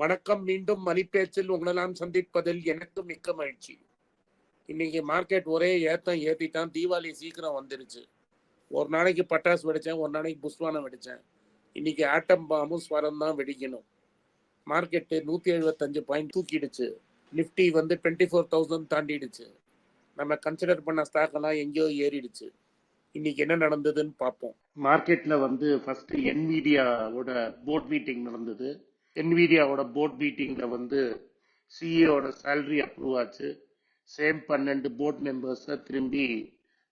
வணக்கம் மீண்டும் மணிப்பேச்சில் உங்களெல்லாம் சந்திப்பதில் எனக்கு மிக்க மகிழ்ச்சி. இன்னைக்கு மார்க்கெட் ஒரே ஏத்தம் ஏத்திட்டான். தீபாவளி சீக்கிரம் வந்துருச்சு. ஒரு நாளைக்கு பட்டாசு வெடிச்சேன் ஒரு நாளைக்கு புஷ்வானம் வெடிச்சேன். இன்னைக்கு ஆட்டம் பாம்பும் ஸ்வரம் தான் வெடிக்கணும். மார்க்கெட்டு நூற்றி எழுபத்தஞ்சு பாயிண்ட் தூக்கிடுச்சு. நிஃப்டி வந்து டுவெண்ட்டி ஃபோர் தௌசண்ட் தாண்டிடுச்சு. நம்ம கன்சிடர் பண்ண ஸ்டாக் எல்லாம் எங்கேயோ ஏறிடுச்சு. இன்னைக்கு என்ன நடந்ததுன்னு பார்ப்போம். மார்க்கெட்ல வந்து ஃபர்ஸ்ட் என்விடியாவோட போர்ட் மீட்டிங் நடந்தது. என்விடியாவோட போர்ட் மீட்டிங்கில் வந்து சிஇஓட சேலரி அப்ரூவ் ஆச்சு. சேம் பன்னெண்டு போர்ட் மெம்பர்ஸை திரும்பி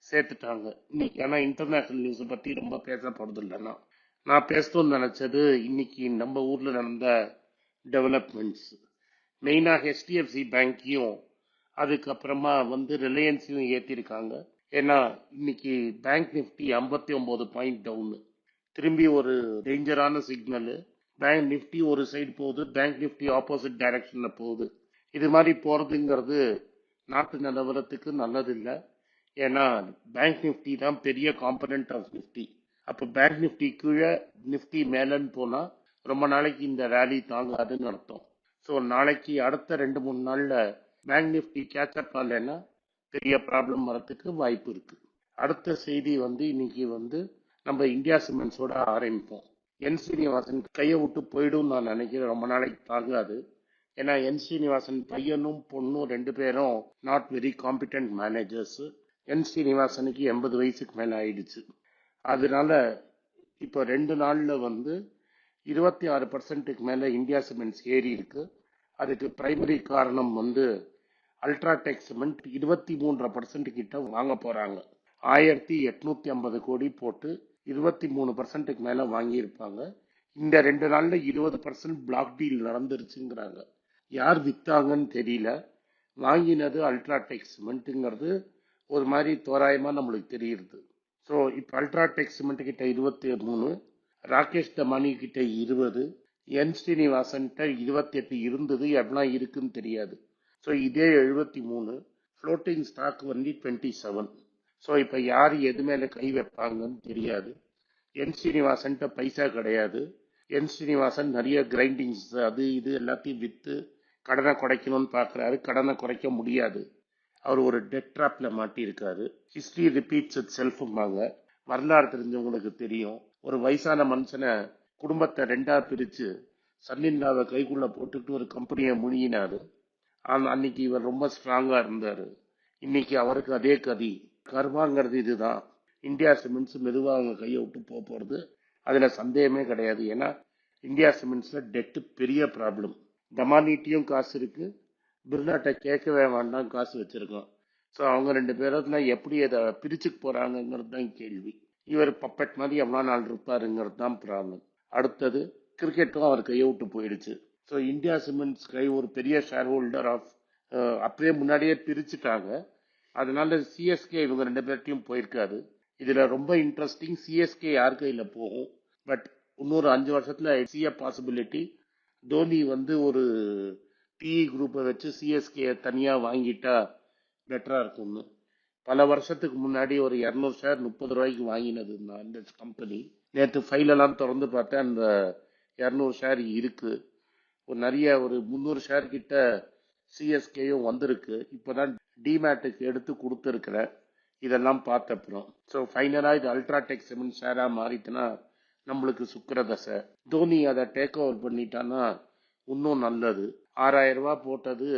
சேர்த்துட்டாங்க. இன்னைக்கு ஆனால் இன்டர்நேஷனல் நியூஸை பற்றி ரொம்ப பேசப்படுறது இல்லைன்னா நான் பேசணும்னு நினச்சது இன்னைக்கு நம்ம ஊரில் நடந்த டெவலப்மெண்ட்ஸ் மெயினாக ஹெச்டிஎஃப்சி பேங்க்கையும் அதுக்கப்புறமா வந்து ரிலையன்ஸையும் ஏற்றிருக்காங்க ஏன்னா இன்னைக்கு பேங்க் நிஃப்டி ஐம்பத்தி ஒம்பது பாயிண்ட் டவுனு திரும்பி ஒரு டேஞ்சரான சிக்னலு பேங்க் நிஃப்டி ஒரு சைடு போகுது பேங்க் நிஃப்டி ஆப்போசிட் டைரக்ஷனில் போகுது. இது மாதிரி போகிறதுங்கிறது நாட்டு நிலவரத்துக்கு நல்லதில்லை. ஏன்னா பேங்க் நிஃப்டி தான் பெரிய காம்பனண்ட் ஆஃப் நிஃப்டி அப்போ பேங்க் நிஃப்டி கீழே நிஃப்டி மேலேன்னு போனால் ரொம்ப நாளைக்கு இந்த ரேலி தாங்காதுன்னு அர்த்தம். ஸோ நாளைக்கு அடுத்த ரெண்டு மூணு நாளில் பேங்க் நிஃப்டி கேட்சப் ஆகலைன்னா பெரிய ப்ராப்ளம் வரத்துக்கு வாய்ப்பு இருக்குது அடுத்த செய்தி வந்து இன்னைக்கு வந்து நம்ம இந்தியா சிமெண்ட்ஸோட ஆரம்பிப்போம். என் சீனிவாசன் கையை விட்டு போயிடும் நான் நினைக்கிறேன். ரொம்ப நாளைக்கு தாங்காது. ஏன்னா என் சீனிவாசன் பையனும் பொண்ணும் ரெண்டு பேரும் நாட் வெரி காம்பிடன்ட் மேனேஜர்ஸ் என் சீனிவாசனுக்கு எண்பது வயசுக்கு மேலே ஆயிடுச்சு. அதனால இப்போ ரெண்டு நாளில் வந்து இருபத்தி ஆறு பர்சன்ட்டுக்கு மேலே இந்தியா சிமெண்ட்ஸ் ஏறி இருக்கு. அதுக்கு பிரைமரி காரணம் வந்து அல்ட்ராடெக் சிமெண்ட் இருபத்தி மூன்றரை பர்சன்ட் கிட்ட வாங்க போறாங்க. ஆயிரத்தி எட்நூத்தி ஐம்பது கோடி போட்டு இருபத்தி மூணு பர்சன்ட்டுக்கு மேலே வாங்கியிருப்பாங்க. இந்த ரெண்டு நாளில் இருபது பர்சன்ட் பிளாக் டீல் நடந்துருச்சுங்கிறாங்க. யார் விற்றாங்கன்னு தெரியல. வாங்கினது அல்ட்ராடெக் சிமெண்ட்டுங்கிறது ஒரு மாதிரி தோராயமாக நம்மளுக்கு தெரியுது ஸோ இப்போ அல்ட்ராடெக் சிமெண்ட் கிட்ட இருபத்தி மூணு ராகேஷ் தமானி கிட்ட இருபது என் ஸ்ரீனிவாசன்கிட்ட இருபத்தி எட்டு இருந்தது எவ்வளோ இருக்குன்னு தெரியாது. ஸோ இதே எழுபத்தி மூணு ஃப்ளோட்டிங் ஸ்டாக் வந்து டுவெண்ட்டி செவன் ஸோ இப்போ யார் எது மேலே கை வைப்பாங்கன்னு தெரியாது. என் ஸ்ரீனிவாசன்கிட்ட பைசா கிடையாது. என் ஸ்ரீனிவாசன் நிறைய கிரைண்டிங்ஸ் அது இது எல்லாத்தையும் விற்று கடனை குறைக்கணும்னு பார்க்குறாரு கடனை குறைக்க முடியாது. அவர் ஒரு டெட் ட்ராப்ல மாட்டியிருக்காரு. ஹிஸ்ட்ரி ரிப்பீட்ஸ் இட் செல்ஃபும்பாங்க வரலாறு தெரிஞ்சவங்களுக்கு தெரியும். ஒரு வயசான மனுஷனை குடும்பத்தை ரெண்டாக பிரித்து சன்னில்லாத கைக்குள்ளே போட்டுட்டு ஒரு கம்பெனியை முழுகினார். ஆனால் அன்னைக்கு இவர் ரொம்ப ஸ்ட்ராங்காக இருந்தார். இன்னைக்கு அவருக்கு அதே கதி. கர்மாங்கிறது இதுதான். இந்தியா சிமெண்ட்ஸ் மெதுவாக அவங்க கையை விட்டு போக போறது. அதுல சந்தேகமே கிடையாது. ஏன்னா இந்தியா சிமெண்ட்ஸ்ல டெட்டு பெரிய ப்ராப்ளம் தமானிட்டியும் காசு இருக்கு. பிர்லாட்ட கேட்கவே வேண்டாம் காசு வச்சிருக்கோம். ஸோ அவங்க ரெண்டு பேரும் எப்படி அதை பிரிச்சுக்கு போகிறாங்கங்கிறது தான் கேள்வி. இவர் பப்பட் மாதிரி எவ்வளோ நாள் இருப்பாருங்கிறது தான் ப்ராப்ளம் அடுத்தது கிரிக்கெட்டும் அவர் கையை விட்டு போயிடுச்சு. ஸோ இந்தியா சிமெண்ட்ஸ் கை ஒரு பெரிய ஷேர் ஹோல்டர் ஆஃப் அப்படியே முன்னாடியே பிரிச்சுட்டாங்க. அதனால சிஎஸ்கே இவங்க ரெண்டு பேர்ட்டையும் போயிருக்காது. இதுல ரொம்ப இன்ட்ரெஸ்டிங் சிஎஸ்கே யார் கையில போகும்? பட் இன்னொரு அஞ்சு வருஷத்துல சிஏ பாசிபிலிட்டி தோனி வந்து ஒரு பிஇ குரூப்பை வச்சு சிஎஸ்கே தனியா வாங்கிட்டா பெட்டரா இருக்கும்னு. பல வருஷத்துக்கு முன்னாடி ஒரு இரநூறு ஷேர் முப்பது ரூபாய்க்கு வாங்கினது நான் கம்பெனி நேற்று ஃபைலெல்லாம் திறந்து பார்த்தேன் அந்த இரநூறு ஷேர் இருக்கு. ஒரு நிறைய ஒரு முந்நூறு ஷேர் கிட்ட சிஎஸ்கேயும் வந்திருக்கு. இப்போதான் டிமேட்டுக்கு எடுத்து கொடுத்துருக்கிறேன் இதெல்லாம் பார்த்த அப்புறம். ஸோ ஃபைனலாக இது அல்ட்ராடெக் செமன் ஷேராக மாறிட்டுனா நம்மளுக்கு சுக்கரதசை. தோனி அதை டேக் ஓவர் பண்ணிட்டான்னா இன்னும் நல்லது. ஆறாயிரம் ரூபா போட்டது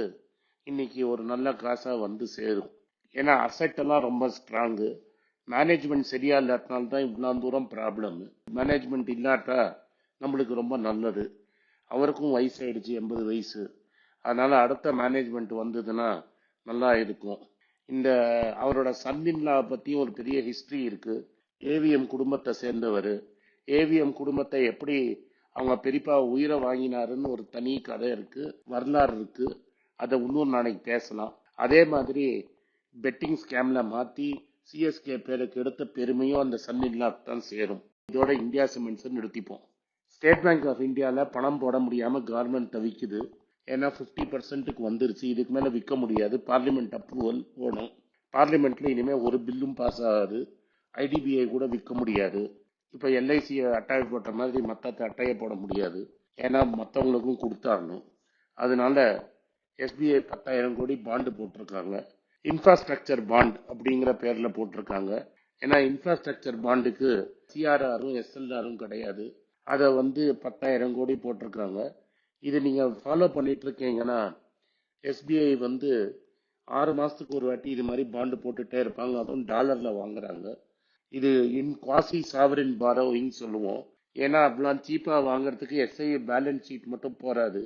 இன்னைக்கு ஒரு நல்ல காசாக வந்து சேரும். ஏன்னா அசெட் எல்லாம் ரொம்ப ஸ்ட்ராங்கு மேனேஜ்மெண்ட் சரியா இல்லாதனால தான் இவ்வளோ தூரம் ப்ராப்ளம் மேனேஜ்மெண்ட் இல்லாட்டா நம்மளுக்கு ரொம்ப நல்லது. அவருக்கும் வயசாயிடுச்சு எண்பது வயசு. அதனால அடுத்த மேனேஜ்மெண்ட் வந்ததுன்னா நல்லா இருக்கும். இந்த அவரோட சன்னின்லா பற்றியும் ஒரு பெரிய ஹிஸ்ட்ரி இருக்கு. ஏவிஎம் குடும்பத்தை சேர்ந்தவர். ஏவிஎம் குடும்பத்தை எப்படி அவங்க பெரியப்பா உயிரை வாங்கினாருன்னு ஒரு தனி கதை இருக்கு வரலாறு இருக்கு. அதை இன்னொரு நாளைக்கு பேசலாம். அதே மாதிரி பெட்டிங் ஸ்கேம்ல மாத்தி சிஎஸ்கே பேருக்கு எடுத்த பெருமையும் அந்த சன்னின்லாக்கு தான் சேரும். இதோட இந்தியா சிமெண்ட்ஸ் நிறுத்திப்போம் ஸ்டேட் பேங்க் ஆஃப் இந்தியாவில் பணம் போட முடியாமல் கவர்மெண்ட் தவிக்குது ஏன்னா ஃபிஃப்டி பர்சன்ட்டுக்கு வந்துருச்சு. இதுக்கு மேலே விற்க முடியாது. பார்லிமெண்ட் அப்ரூவல் வேணும். பார்லிமெண்ட்டில் இனிமேல் ஒரு பில்லும் பாஸ் ஆகாது. ஐடிபிஐ கூட விற்க முடியாது. இப்போ எல்ஐசியை அட்டையை போட்ட மாதிரி மற்ற அட்டையை போட முடியாது. ஏன்னா மற்றவங்களுக்கும் கொடுத்தாரணும். அதனால எஸ்பிஐ பத்தாயிரம் கோடி பாண்டு போட்டிருக்காங்க. இன்ஃப்ராஸ்ட்ரக்சர் பாண்ட் அப்படிங்கிற பேரில் போட்டிருக்காங்க. ஏன்னா இன்ஃப்ராஸ்ட்ரக்சர் பாண்டுக்கு சிஆர்ஆரும் எஸ்எல்ஆரும் கிடையாது. அதை வந்து பத்தாயிரம் கோடி போட்டிருக்காங்க. இது நீங்க ஃபாலோ பண்ணிட்டு இருக்கீங்கன்னா எஸ்பிஐ வந்து ஆறு மாசத்துக்கு ஒரு வாட்டி இது மாதிரி பாண்டு போட்டுட்டே இருப்பாங்க. அதுவும் டாலர்ல வாங்குறாங்க. இது இன் குவாசி சாவரின் பாரோவிங் சொல்லுவோம். ஏன்னா அப்படிலாம் சீப்பா வாங்குறதுக்கு எஸ்ஐ பேலன்ஸ் ஷீட் மட்டும் போறாது.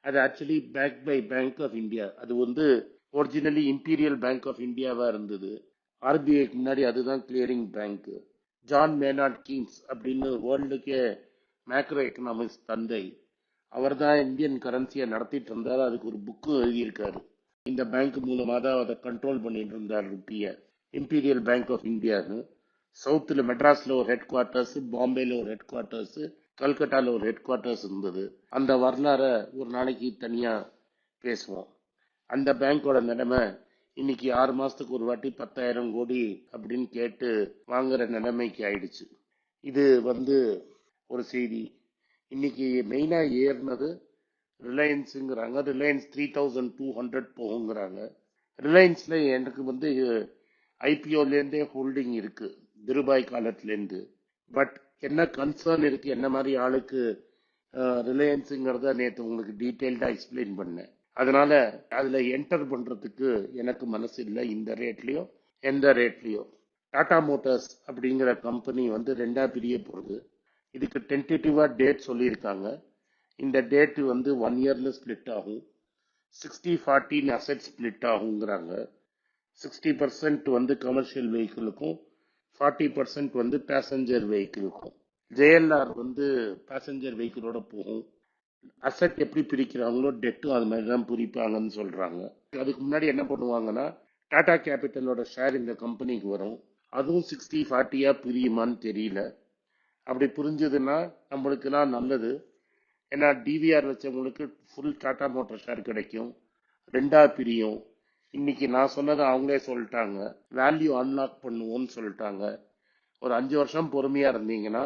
அது actually back by bank of India அது வந்து ஒரிஜினலி இம்பீரியல் பேங்க் ஆஃப் இந்தியாவா இருந்தது. ஆர்பிஐக்கு முன்னாடி அதுதான் clearing bank John Maynard Keynes அப்படின்னு வேர்ல்டுக்கே மேக்ரோ எக்கனாமிக்ஸ் தந்தை. அவர் தான் இந்தியன் கரன்சியை நடத்திட்டு இருந்தார். அதுக்கு ஒரு புக்கு எழுதியிருக்காரு. இந்த பேங்க் மூலமாக தான் அதை கண்ட்ரோல் பண்ணிட்டு இருந்தார் ருப்பியை இம்பீரியல் பேங்க் ஆஃப் இந்தியான்னு சவுத்தில் மெட்ராஸில் ஒரு ஹெட் குவார்ட்டர்ஸ் பாம்பேயில் ஒரு ஹெட் குவார்ட்டர்ஸ் கல்கட்டாவில் ஒரு ஹெட் குவார்ட்டர்ஸ் இருந்தது. அந்த வரலாறை ஒரு நாளைக்கு தனியாக பேசுவோம். அந்த பேங்கோட நிலைமை இன்னைக்கு ஆறு மாதத்துக்கு ஒரு வாட்டி பத்தாயிரம் கோடி அப்படின்னு கேட்டு வாங்குற நிலைமைக்கு ஆயிடுச்சு. இது வந்து ஒரு செய்தி. இன்னைக்கு மெயினாக ஏறினது ரிலையன்ஸுங்கிறாங்க Reliance three thousand two hundred போகுங்கிறாங்க. ரிலையன்ஸில் எனக்கு வந்து ஐபிஓலேருந்தே ஹோல்டிங் இருக்குது திருபாய் காலத்துலேருந்து. பட் என்ன கன்சர்ன் இருக்குது என்ன மாதிரி ஆளுக்கு ரிலையன்ஸுங்கிறத நேற்று உங்களுக்கு டீட்டெயில்டாக எக்ஸ்பிளைன் பண்ணேன். அதனால அதில் என்டர் பண்ணுறதுக்கு எனக்கு மனசு இல்லை இந்த ரேட்லேயோ எந்த ரேட்லேயோ டாடா மோட்டார்ஸ் அப்படிங்கிற கம்பெனி வந்து ரெண்டாக பிரிய போகுது. இதுக்கு டென்டேட்டிவாக டேட் சொல்லியிருக்காங்க. இந்த டேட் வந்து ஒன் இயரில் ஸ்பிளிட் ஆகும். சிக்ஸ்டி ஃபார்ட்டின் அசெட் ஸ்பிளிட் ஆகுங்கிறாங்க. சிக்ஸ்டி பர்சன்ட் வந்து கமர்ஷியல் வெஹிக்கிளுக்கும் ஃபார்ட்டி பர்சன்ட் வந்து பேசஞ்சர் வெஹிக்கிளுக்கும் ஜேஎல்ஆர் வந்து பேசஞ்சர் வெஹிக்கிளோட போகும். அசெட் எப்படி பிரிக்கிறாங்களோ டெட்டும் அது மாதிரி தான் பிரிப்பாங்கன்னு சொல்கிறாங்க அதுக்கு முன்னாடி என்ன பண்ணுவாங்கன்னா டாடா கேபிட்டலோட ஷேர் இந்த கம்பெனிக்கு வரும். அதுவும் சிக்ஸ்டி ஃபார்ட்டியாக பிரியுமான்னு தெரியல. அப்படி புரிஞ்சதுன்னா நம்மளுக்கெல்லாம் நல்லது. ஏன்னா டிவிஆர் வச்சவங்களுக்கு ஃபுல் டாடா மோட்டர் ஷேர் கிடைக்கும். ரெண்டா பிரியும். இன்னைக்கு நான் சொன்னதை அவங்களே சொல்லிட்டாங்க. வேல்யூ அன்லாக் பண்ணுவோம்னு சொல்லிட்டாங்க. ஒரு அஞ்சு வருஷம் பொறுமையா இருந்தீங்கன்னா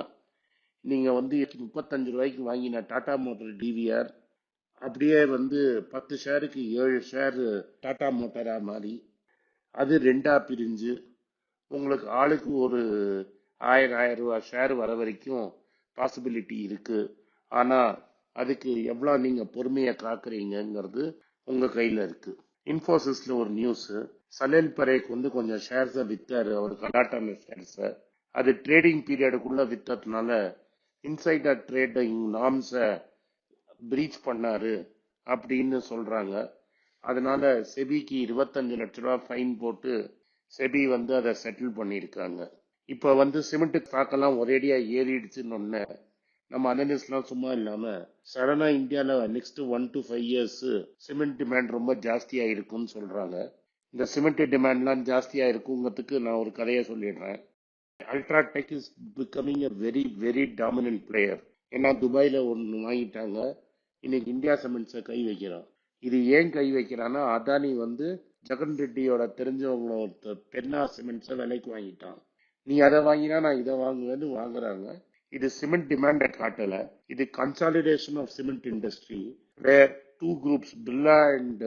நீங்க வந்து முப்பத்தஞ்சு ரூபாய்க்கு வாங்கின டாடா மோட்டர் டிவிஆர் அப்படியே வந்து பத்து ஷேருக்கு ஏழு ஷேர் டாடா மோட்டராக மாறி அது ரெண்டாக பிரிஞ்சு உங்களுக்கு ஆளுக்கு ஒரு ஆயிரம் ஆயிரம் ரூபாய் ஷேர் வர வரைக்கும் பாசிபிலிட்டி இருக்கு. ஆனா அதுக்கு எவ்வளோ நீங்க பொறுமையை காக்குறீங்கிறது உங்க கையில இருக்கு. இன்ஃபோசிஸ்ல ஒரு நியூஸ் சலேல் பரேக் வந்து கொஞ்சம் ஷேர்ஸை வித்தாரு. அவர் கலாட்டான ஷேர்ஸை அது ட்ரேடிங் பீரியடுக்குள்ள வித்ததுனால இன்சைடர் ட்ரேடிங் நாம்ஸை பிரீச் பண்ணாரு அப்படின்னு சொல்றாங்க. அதனால செபிக்கு இருபத்தஞ்சு லட்ச ரூபா ஃபைன் போட்டு செபி வந்து அதை செட்டில் பண்ணியிருக்காங்க. இப்போ வந்து சிமெண்ட் தாக்கெல்லாம் ஒரேடியா ஏறிடுச்சுன்னு ஒன்று நம்ம அனலிஸ்ட்லாம் சும்மா இல்லாம சடனா இந்தியாவில் next one to five years cement demand ரொம்ப ஜாஸ்தியா இருக்கும்னு சொல்றாங்க. இந்த சிமெண்ட் டிமாண்ட்லாம் ஜாஸ்தியா இருக்குங்கிறதுக்கு நான் ஒரு கதையை சொல்லிடுறேன். UltraTech is becoming a very very dominant player ஏன்னா துபாயில ஒன்று வாங்கிட்டாங்க. இன்னைக்கு இந்தியா சிமெண்ட்ஸை கை வைக்கிறான். இது ஏன் கை வைக்கிறான்னா அதானி வந்து ஜெகன் ரெட்டியோட தெரிஞ்சவங்கள ஒருத்தர் பென்னா சிமெண்ட்ஸை விலைக்கு வாங்கிட்டான். நீ அதை வாங்கினா நான் இதை வாங்குவேன்னு வாங்குறாங்க. இது சிமெண்ட் டிமாண்ட காட்டல. இது consolidation of cement industry where two groups Birla and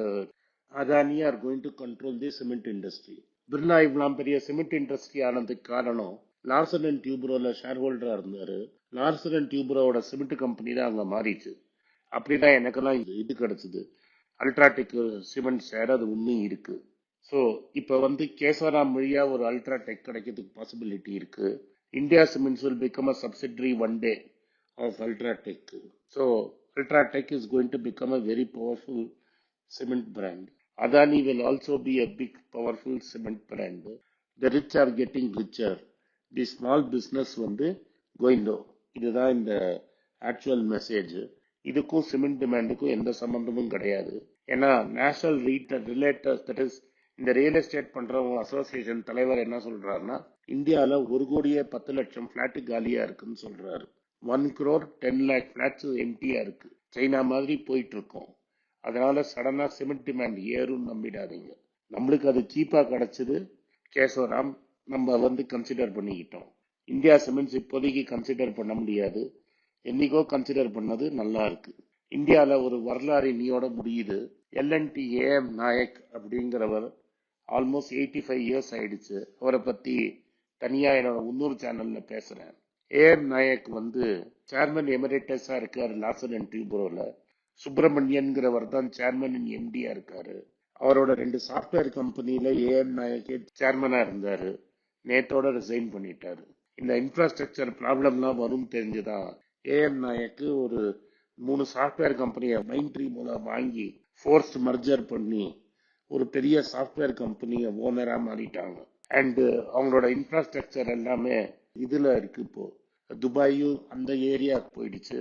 Adani are going to control the cement industry Birla இவ்வளவு பெரிய சிமெண்ட் இண்டஸ்ட்ரி ஆனதுக்கு காரணம் லார்சன் அண்ட் டியூப்ரோல ஷேர் ஹோல்டரா இருந்தாரு. லார்சன் அண்ட் டியூப்ரோவோட சிமெண்ட் கம்பெனி தான் அங்க மாறிச்சு. அப்படிதான் எனக்கெல்லாம் இது இது கிடைச்சது. அல்ட்ராடெக் சிமெண்ட் ஷேர் அது இன்னும் இருக்குது ஸோ இப்போ வந்து கேசவராம் வழியா ஒரு அல்ட்ரா டெக் கிடைக்கிறதுக்கு பாசிபிலிட்டி இருக்கு. India cements will become a subsidiary one day of UltraTech so UltraTech is going to become a very powerful cement brand Adani will also be a big powerful cement brand. The rich are getting richer the small business வந்து கோயிண்டோ இதுதான் இந்த actual message இதுக்கும் cement டிமாண்டுக்கும் எந்த சம்பந்தமும் கிடையாது. ஏன்னா national REIT realtor that is இந்த ரியல் எஸ்டேட் பண்றவங்க அசோசியேஷன் தலைவர் என்ன சொல்றாருன்னா இந்தியாவில் ஒரு கோடியே பத்து லட்சம் பிளாட் காலியா இருக்குன்னு சொல்றாரு. One crore ten lakh flats எம்டியா இருக்கு. சைனா மாதிரி போயிட்டு இருக்கோம். அதனால சடனா சிமெண்ட் டிமாண்ட் ஏறும் நம்பிடாதீங்க. நம்மளுக்கு அது சீப்பா கிடைச்சது. கேசவராம் நம்ம வந்து கன்சிடர் பண்ணிக்கிட்டோம். இந்தியா சிமெண்ட்ஸ் இப்போதைக்கு கன்சிடர் பண்ண முடியாது. என்னைக்கோ கன்சிடர் பண்ணது நல்லா இருக்கு. இந்தியாவில் ஒரு வரலாறு இன்னையோட முடியுது. எல்என்டி ஏஎம் நாயக் அப்படிங்கிறவர் ஆல்மோஸ்ட் எயிட்டி ஃபைவ் இயர்ஸ் ஆயிடுச்சு. அவரை பற்றி தனியாக என்னோட முன்னூறு சேனலில் பேசுகிறேன் ஏஆர் நாயக் வந்து சேர்மன் எமிரேட்டஸாக இருக்கார் லாசன் அண்ட் டியூப்ரோவில் சுப்பிரமணியன்கிறவர் தான் சேர்மன் இன் எம்டியா இருக்காரு. அவரோட ரெண்டு சாஃப்ட்வேர் கம்பெனியில் ஏஎம் நாயக்கே சேர்மனாக இருந்தார். நேத்தோட ரிசைன் பண்ணிட்டாரு. இந்த இன்ஃப்ராஸ்ட்ரக்சர் ப்ராப்ளம்லாம் வரும் தெரிஞ்சுதான் ஏஎம் நாயக்கு ஒரு மூணு சாஃப்ட்வேர் கம்பெனியை மைண்ட்ரி மூலம் வாங்கி ஃபோர்ஸ்ட் மர்ஜர் பண்ணி ஒரு பெரிய சாஃப்ட்வேர் கம்பெனியை ஓனராக மாறிட்டாங்க. அண்டு அவங்களோட இன்ஃப்ராஸ்ட்ரக்சர் எல்லாமே இதில் இருக்கு இப்போ. துபாயும் அந்த ஏரியாவுக்கு போயிடுச்சு.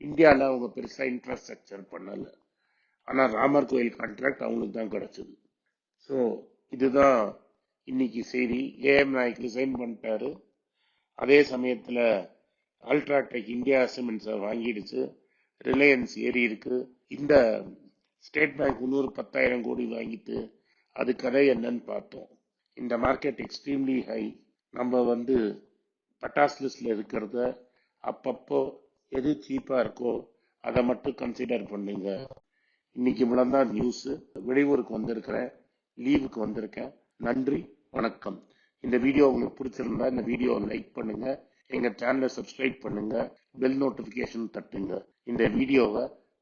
இந்தியாவில் அவங்க பெருசாக இன்ஃப்ராஸ்ட்ரக்சர் பண்ணலை. ஆனால் ராமர் கோயில் கான்ட்ராக்ட் அவங்களுக்கு தான் கிடச்சிது. ஸோ இதுதான் இன்னைக்கு செய்தி. ஏஎம் நாயக் ரிசைன் பண்ணிட்டாரு. அதே சமயத்தில் அல்ட்ராடெக் இந்தியா சிமெண்ட்ஸை வாங்கிடுச்சு. ரிலையன்ஸ் ஏறி இருக்கு. இந்த ஸ்டேட் பேங்க் இன்னொரு பத்தாயிரம் கோடி வாங்கிட்டு அது கதை என்னன்னு பார்த்தோம். இந்த மார்க்கெட் எக்ஸ்ட்ரீம்லி ஹை. நம்ம வந்து பட்டாஸ் லிஸ்ட்ல இருக்கிறத அப்பப்போ எது சீப்பாக இருக்கோ அதை மட்டும் கன்சிடர் பண்ணுங்க. இன்னைக்கு இவ்வளோதான் நியூஸ் வெளியூருக்கு வந்திருக்கிறேன். லீவுக்கு வந்திருக்கேன். நன்றி வணக்கம். இந்த வீடியோ உங்களுக்கு பிடிச்சிருந்தா இந்த வீடியோவை லைக் பண்ணுங்க. எங்க சேனலை சப்ஸ்கிரைப் பண்ணுங்க. பெல் நோட்டிஃபிகேஷன் தட்டுங்க. இந்த வீடியோவை